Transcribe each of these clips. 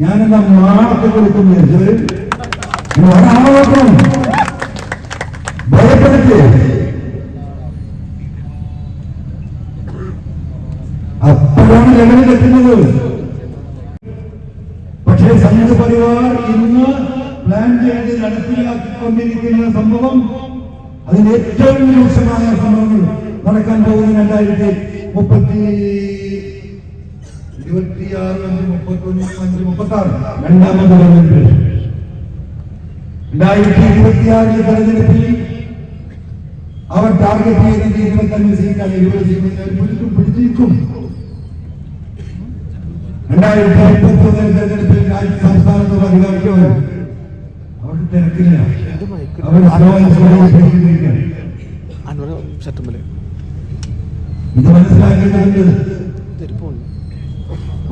ഞാനെന്താ മാണത്തെ കൊടുക്കുന്നത് ഒരാളോട്ടും ഭയപ്പെടുത്തി അപ്പോഴാണ് ലെവലിൽ എത്തുന്നത്. പക്ഷേ സംഘ പരിവാർ ഇന്ന് പ്ലാൻ ചെയ്ത് നടപ്പിലാക്കിക്കൊണ്ടിരിക്കുന്ന സംഭവം അതിന് ഏറ്റവും രൂക്ഷമായ സംഭവങ്ങൾ നടക്കാൻ പോകുന്ന രണ്ടായിരത്തി മുപ്പത്തി ഇരുപത്തിയാറ് അഞ്ച് മുപ്പത്തൊന്ന് അഞ്ച് മുപ്പത്തി ആറ് രണ്ടാമത് തെരഞ്ഞെടുപ്പ് രണ്ടായിരത്തി ഇരുപത്തിയാറിലെ തെരഞ്ഞെടുപ്പിൽ അവർ ടാർഗറ്റ് ചെയ്യുന്നത് ഇരുപത്തഞ്ച് സീറ്റാണ് ഇരുപത് സീറ്റ് പിടിക്കും പിടിച്ചിരിക്കും. രണ്ടായിരത്തി മുപ്പത്തൊന്നിലെ തെരഞ്ഞെടുപ്പിൽ രാജ്യ സംസ്ഥാനത്തുള്ള അധികാരിക്ക് വരും അവർ തിരക്കില്ല അവർ ഇത് മനസ്സിലാക്കേണ്ടതുണ്ട്.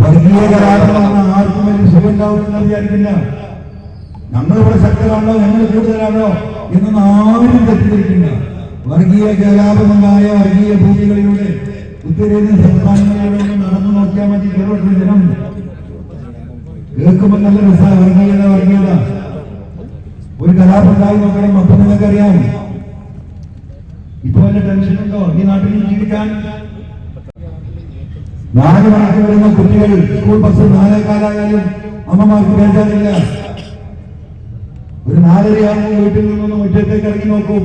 വർഗീയ കലാപമാണ് ആർക്കും വലിയ സുഖമുണ്ടാവുമെന്ന് വിചാരിക്കില്ല. ഞങ്ങളിവിടെ ശക്തരാണോ? ഞങ്ങൾ കൂടുതലാണോ? എന്നൊന്നും ആരും തെറ്റിദ്ധരിക്കില്ല. വർഗീയ കലാപമുണ്ടായ വർഗീയ ഭൂമികളിലൂടെ ഉത്തരേന്ത്യൻ സംസ്ഥാനങ്ങളിലൂടെ നടന്നു നോക്കിയാൽ മതി കേരളത്തിലെ ജനം. കേൾക്കുമ്പോൾ നല്ല രസമാണ്. വർഗീയത വർഗീയത ഒരു കലാപുണ്ടായി നോക്കണം അപ്പൊ നിങ്ങൾക്കറിയാം. ഇപ്പൊ വല്ല ടെൻഷനുണ്ടോ? ഈ നാട്ടിൽ ജീവിക്കാൻ നാല് മണിക്ക് വരുന്ന കുട്ടികൾ സ്കൂൾ ബസ് നാലേക്കാലായാലും അമ്മമാർക്ക് വേണ്ടാനില്ല ഒരു നാലരയാകുമ്പോൾ വീട്ടിൽ നിന്നൊന്ന് മുറ്റത്തേക്ക് ഇറങ്ങി നോക്കും.